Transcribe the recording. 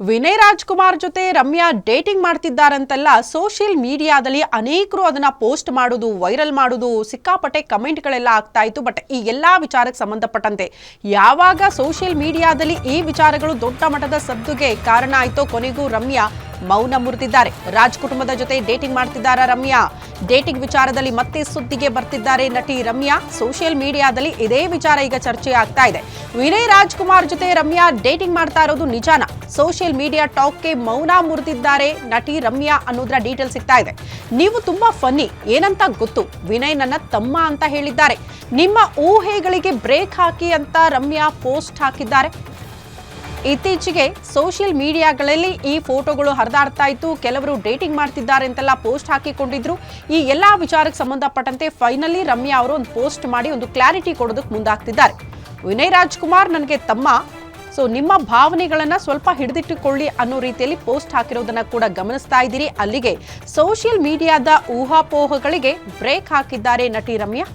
ವಿನಯ್ ರಾಜ್ಕುಮಾರ್ ಜೊತೆ Ramya dating ಮಾಡ್ತಿದ್ದಾರಂತೆಲ್ಲ social ಮೀಡಿಯಾದಲ್ಲಿ ಅನೇಕರು ಅದನ್ನ ಪೋಸ್ಟ್ ಮಾಡೋದು ವೈರಲ್ ಮಾಡೋದು, ಸಿಕ್ಕಾಪಟ್ಟೆ ಕಮೆಂಟ್ಗಳೆಲ್ಲ ಆಗ್ತಾ ಇತ್ತು. ಬಟ್ ಈ ಎಲ್ಲಾ ವಿಚಾರಕ್ಕೆ ಸಂಬಂಧಪಟ್ಟಂತೆ ಯಾವಾಗ ಸೋಷಿಯಲ್ ಮೀಡಿಯಾದಲ್ಲಿ ಈ ವಿಚಾರಗಳು ದೊಡ್ಡ ಮಟ್ಟದ ಸದ್ದುಗೆ ಕಾರಣ ಆಯ್ತೋ ಕೊನೆಗೂ ರಮ್ಯಾ ಮೌನ ಮುರಿದಿದ್ದಾರೆ. ರಾಜ್ ಕುಟುಂಬದ ಜೊತೆ ಡೇಟಿಂಗ್ ಮಾಡ್ತಿದ್ದಾರ ರಮ್ಯಾ. ಡೇಟಿಂಗ್ ವಿಚಾರದಲ್ಲಿ ಮತ್ತೆ ಸುದ್ದಿಗೆ ಬರ್ತಿದ್ದಾರೆ ನಟಿ ರಮ್ಯಾ. ಸೋಷಿಯಲ್ ಮೀಡಿಯಾದಲ್ಲಿ ಇದೇ ವಿಚಾರ ಈಗ ಚರ್ಚೆ ಆಗ್ತಾ ಇದೆ. ವಿನಯ್ ರಾಜ್ಕುಮಾರ್ ಜೊತೆ ರಮ್ಯಾ ಡೇಟಿಂಗ್ ಮಾಡ್ತಾ ಇರೋದು ನಿಜಾನ. ಸೋಷಿಯಲ್ ಮೀಡಿಯಾ ಟಾಕ್ಗೆ ಮೌನ ಮುರಿದಿದ್ದಾರೆ ನಟಿ ರಮ್ಯಾ ಅನ್ನೋದ್ರ ಡೀಟೇಲ್ ಸಿಗ್ತಾ ಇದೆ. ನೀವು ತುಂಬಾ ಫನ್ನಿ, ಏನಂತ ಗೊತ್ತು? ವಿನಯ್ ನನ್ನ ತಮ್ಮ ಅಂತ ಹೇಳಿದ್ದಾರೆ. ನಿಮ್ಮ ಊಹೆಗಳಿಗೆ ಬ್ರೇಕ್ ಹಾಕಿ ಅಂತ ರಮ್ಯಾ ಪೋಸ್ಟ್ ಹಾಕಿದ್ದಾರೆ. ಇತ್ತೀಚೆಗೆ ಸೋಷಿಯಲ್ ಮೀಡಿಯಾಗಳಲ್ಲಿ ಈ ಫೋಟೋಗಳು ಹರಿದಾಡ್ತಾ ಇತ್ತು. ಕೆಲವರು ಡೇಟಿಂಗ್ ಮಾಡ್ತಿದ್ದಾರೆ ಅಂತೆಲ್ಲ ಪೋಸ್ಟ್ ಹಾಕಿಕೊಂಡಿದ್ರು. ಈ ಎಲ್ಲ ವಿಚಾರಕ್ಕೆ ಸಂಬಂಧಪಟ್ಟಂತೆ ಫೈನಲಿ ರಮ್ಯಾ ಅವರು ಒಂದು ಪೋಸ್ಟ್ ಮಾಡಿ ಒಂದು ಕ್ಲಾರಿಟಿ ಕೊಡೋದಕ್ಕೆ ಮುಂದಾಗ್ತಿದ್ದಾರೆ. ವಿನಯ್ ರಾಜ್ಕುಮಾರ್ ನನಗೆ ತಮ್ಮ ಸೊ ನಿಮ್ಮ ಭಾವನೆಗಳನ್ನ ಸ್ವಲ್ಪ ಹಿಡಿದಿಟ್ಟುಕೊಳ್ಳಿ ಅನ್ನೋ ರೀತಿಯಲ್ಲಿ ಪೋಸ್ಟ್ ಹಾಕಿರೋದನ್ನ ಕೂಡ ಗಮನಿಸ್ತಾ ಇದ್ದೀರಿ. ಅಲ್ಲಿಗೆ ಸೋಷಿಯಲ್ ಮೀಡಿಯಾದ ಊಹಾಪೋಹಗಳಿಗೆ ಬ್ರೇಕ್ ಹಾಕಿದ್ದಾರೆ ನಟಿ ರಮ್ಯಾ.